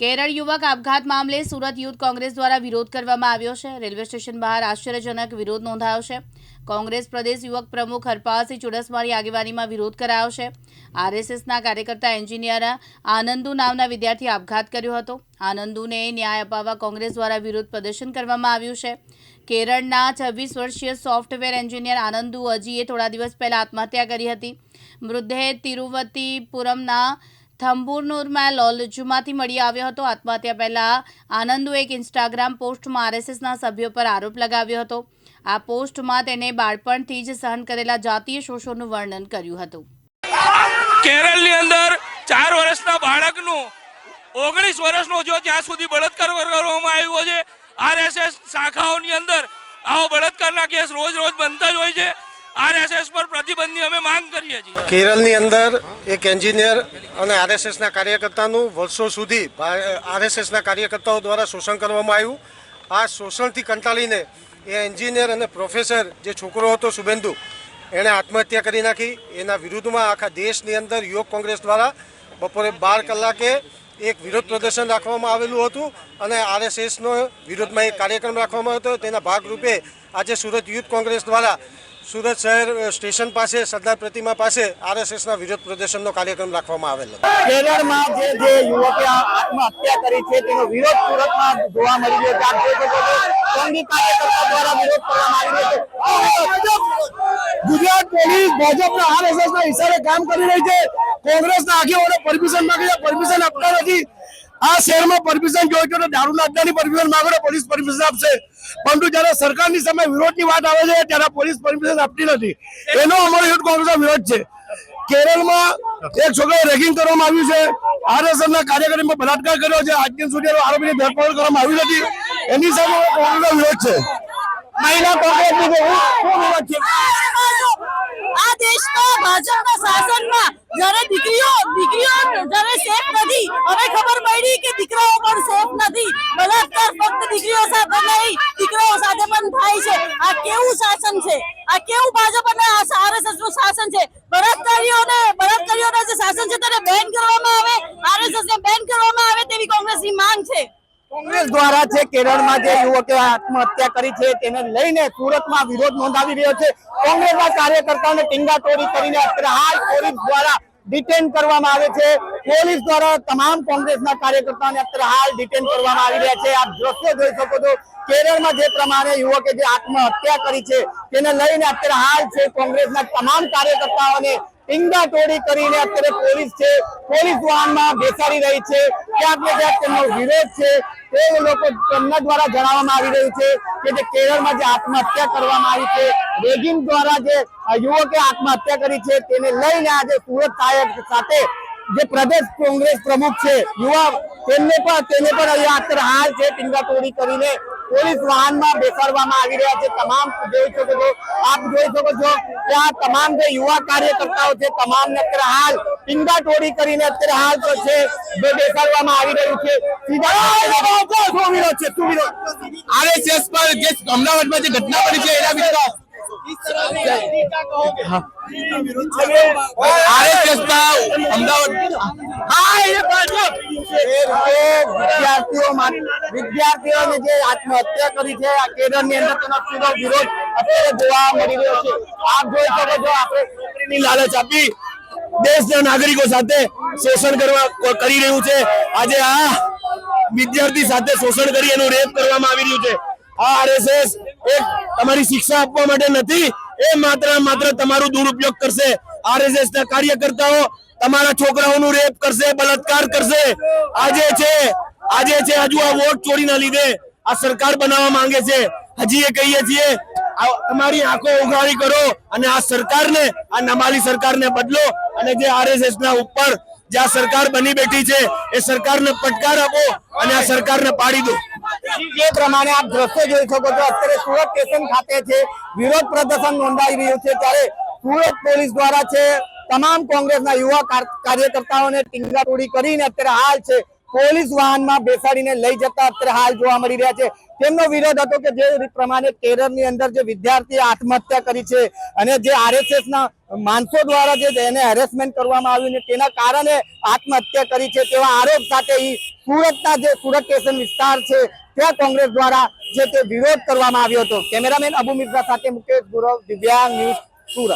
કેરળ યુવક આપઘાત મામલે સુરત યુથ કોંગ્રેસ દ્વારા વિરોધ કરવામાં આવ્યો છે. રેલવે સ્ટેશન બહાર આશ્ચર્યજનક વિરોધ નોંધાયો છે. કોંગ્રેસ પ્રદેશ યુવક પ્રમુખ હરપાલસિંહ ચુડાસમાની આગેવાનીમાં વિરોધ કરાયો છે. આરએસએસના કાર્યકર્તા એન્જિનિયર આનંદુ નામના વિદ્યાર્થીએ આપઘાત કર્યો હતો. આનંદુને ન્યાય અપાવવા કોંગ્રેસ દ્વારા વિરોધ પ્રદર્શન કરવામાં આવ્યું છે. કેરળના છવ્વીસ વર્ષીય સોફ્ટવેર એન્જિનિયર આનંદુ અજીએ થોડા દિવસ પહેલા આત્મહત્યા કરી હતી. મૃતદેહ તિરુવતીપુરમના થંબુરનુરમાં લોલજુમાંથી મળી આવ્યો હતો. આત્મહત્યા પહેલા આનંદુએ એક ઇન્સ્ટાગ્રામ પોસ્ટમાં આરએસએસના સભ્યો પર આરોપ લગાવ્યો હતો. આ પોસ્ટમાં તેને બાળપણથી જ સહન કરેલા જાતીય શોષણનું વર્ણન કર્યું હતું. કેરળની અંદર ચાર વર્ષના બાળકનું, ઓગણીસ વર્ષનો જો ત્યાં સુધી બળાત્કાર કરવામાં આવ્યો છે, આરએસએસ શાખાઓની અંદર આવો બળાત્કારના કેસ રોજ રોજ બનતા જ હોય છે. આરએસએસ પર પ્રતિબંધની અમે માંગ કરીએ છીએ. કેરળની અંદર એક એન્જિનિયર અને આરએસએસના કાર્યકર્તાનું વર્ષો સુધી આરએસએસના કાર્યકર્તાઓ દ્વારા શોષણ કરવામાં આવ્યું. આ શોષણથી કંટાળીને એ એન્જિનિયર અને પ્રોફેસર જે છોકરો હતો શુભેન્દુ, એણે આત્મહત્યા કરી નાખી. એના વિરુદ્ધમાં આખા દેશની અંદર યુવક કોંગ્રેસ દ્વારા બપોરે બાર કલાકે એક વિરોધ પ્રદર્શન રાખવામાં આવેલું હતું અને આરએસએસનો વિરોધમાં એક કાર્યક્રમ રાખવામાં હતો. તેના ભાગરૂપે આજે સુરત યુથ કોંગ્રેસ દ્વારા સુરત શહેર સ્ટેશન પાસે, સરદાર પ્રતિમા પાસે આરએસએસના વિરોધ પ્રદર્શનનો કાર્યક્રમ રાખવામાં આવેલો. કેરળમાં જે જે યુવકે આત્મહત્યા કરી છે, તેનો વિરોધ સુરતમાં જોવા મળી રહ્યો છે. કાર્યકર્તા દ્વારા વિરોધ કરવામાં આવી રહ્યો છે. ગુજરાત પોલીસ ભાજપના આરએસએસના ઈશારે કામ કરી રહી છે. કોંગ્રેસના આગેવાનો પરમિશન માંગે પરમિશન આપતા નથી. આ શહેરમાં પરમિશન જોઈતો તો દારૂના અડ્ડાની પરમિશન માંગો તો પોલીસ પરમિશન આપશે. પરંતુ જ્યારે સરકારની સામે વિરોધની વાત આવે છે, ત્યારે પોલીસ પરમિશન આપતી નથી. એનો અમારો યુથ કોંગ્રેસનો વિરોધ છે. કેરળમાં એક છોકરાએ રેગિંગ કરવામાં આવ્યું છે. આરએસએસ ના કાર્યક્રમમાં બલાત્કાર કર્યો છે. આજ દિન સુધી આરોપીની ધરપકડ કરવામાં આવી નથી. એની સામે કોંગ્રેસનો વિરોધ છે. મહિલા કોંગ્રેસની આ દેશમાં ભાજપના શાસનમાં જ્યારે દીકરીઓ દીકરીઓ જ્યારે સેફ નથી, હવે ખબર પડી કે દીકરાઓ પણ સેફ નથી. બલાત્કાર ફક્ત દીકરીઓ સાથે નહીં, દીકરાઓ સાથે પણ થાય છે. આ કેવું શાસન છે? આ કેવું ભાજપ અને આરએસએસનું શાસન છે? બળાત્કારીઓને બળાત્કારીઓના જે શાસન છે તેને બેન કરવામાં આવે આરએસએસ ને બેન કરવામાં આવે તેવી કોંગ્રેસની માંગ છે. કોંગ્રેસ દ્વારા છે કેરળમાં જે યુવકે આત્મહત્યા કરી છે, તેને લઈને સુરતમાં વિરોધ નોંધાવી રહ્યો છે. કોંગ્રેસના કાર્યકર્તાઓને ટીંગાટોળી કરીને અત્યારે હાલ પોલીસ દ્વારા ડિટેન કરવામાં આવે છે. પોલીસ દ્વારા તમામ કોંગ્રેસના કાર્યકર્તાઓને અત્યારે હાલ ડિટેન કરવામાં આવી રહ્યા છે. આપ દ્રશ્યો જોઈ શકો છો. કેરળમાં જે પ્રમાણે યુવકે જે આત્મહત્યા કરી છે, તેને લઈને અત્યારે હાલ છે કોંગ્રેસના તમામ કાર્યકર્તાઓને ટીંગા તોડી કરીને અત્યારે પોલીસ છે, પોલીસ વાહનમાં બેસાડી રહી છે. ક્યાંક ને ક્યાંક તેમનો વિરોધ છે. તે લોકો તેમના દ્વારા જણાવવામાં આવી રહ્યું છે કે જે કેરળમાં જે આત્મહત્યા કરવામાં આવી છે રેગિંગ દ્વારા જે યુવકે આત્મહત્યા કરી છે, તેને લઈને આજે સુરત સાહેબ સાથે જે પ્રદેશ કોંગ્રેસ પ્રમુખ છે, યુવા, તેમને પણ, તેને પણ અહીંયા અત્યારે હાલ છે ટીંગાટોળી કરીને પોલીસ વાહનમાં બેસાડવામાં આવી રહ્યા છે. તમામ જોઈ શકો છો આપ જોઈ શકો છો કે આ તમામ જે યુવા કાર્યકર્તાઓ છે તમામને અત્યારે હાલ ટીંગાટોળી કરીને અત્યારે હાલ તો છે બે બેસાડવામાં આવી રહ્યું છે. સીધા શું વિરોધ છે? શું વિરોધ? આરએસએસ પર જે અમદાવાદમાં જે ઘટના બની છે એના વિરુદ્ધ આરએસએસ ના અમદાવાદ હા એ ભાજપ એ વિદ્યાર્થીઓ માટે વિદ્યાર્થીઓને જે આત્મહત્યા કરી છે, આ કેરળની અંદર તેનો સીધો વિરોધ અત્યારે જોવા મળી રહ્યો છે. આપ જોઈ શકો છો, આપણે નોકરીની લાલચ આપી દેશના નાગરિકો સાથે શોષણ કરવા કરી રહ્યું છે. આજે આ વિદ્યાર્થી સાથે શોષણ કરી એનું રેપ કરવામાં આવી રહ્યું છે. આ આરએસએસ એક તમારી શિક્ષા આપવા માટે નથી, એ માત્ર માત્ર તમારું દુરુપયોગ કરશે. આરએસએસ ના કાર્યકર્તાઓ તમારા છોકરાઓનું રેપ કરશે, બળાત્કાર કરશે. આજે છે આજે છે, હજુ આ વોટ ચોરીના લીધે આ સરકાર બનાવવા માંગે છે. હજી એ કહીએ છીએ તમારી આંખો ઉઘાડી કરો અને આ સરકારને, આ નમાલી સરકારને બદલો અને જે આરએસએસ ના ઉપર જે આ સરકાર બની બેઠી છે, એ સરકારને પટકાર આપો અને આ સરકારને પાડી દો. જે પ્રમાણે આપ દ્રશ્ય જોઈ શકો છો, અત્યારે સુરત સ્ટેશન ખાતે છે, વિરોધ પ્રદર્શન નોંધાઈ રહ્યું છે, ત્યારે સુરત પોલીસ દ્વારા છે, તમામ કોંગ્રેસના યુવા કાર- કાર્યકર્તાઓને ટીંગાટોડી કરીને અત્યારે હાલ છે પોલીસ વાહનમાં બેસાડીને લઈ જતા અત્યારે હાલ જોવા મળી રહ્યા છે. તેમનો વિરોધ હતો કે જે પ્રમાણે કેરળની અંદર જે વિદ્યાર્થીએ આત્મહત્યા કરી છે અને જે આરએસએસ ના માણસો દ્વારા જે એને હેરેસમેન્ટ કરવામાં આવ્યું ને તેના કારણે આત્મહત્યા કરી છે તેવા આરોપ સાથે સુરતના જે સુરત સ્ટેશન વિસ્તાર છે, ત્યાં કોંગ્રેસ દ્વારા જે તે વિરોધ કરવામાં આવ્યો હતો. કેમેરામેન અબુ મિર્ઝા સાથે મુકેશ ગુરવ, દિવ્યાંગ ન્યૂઝ સુરત.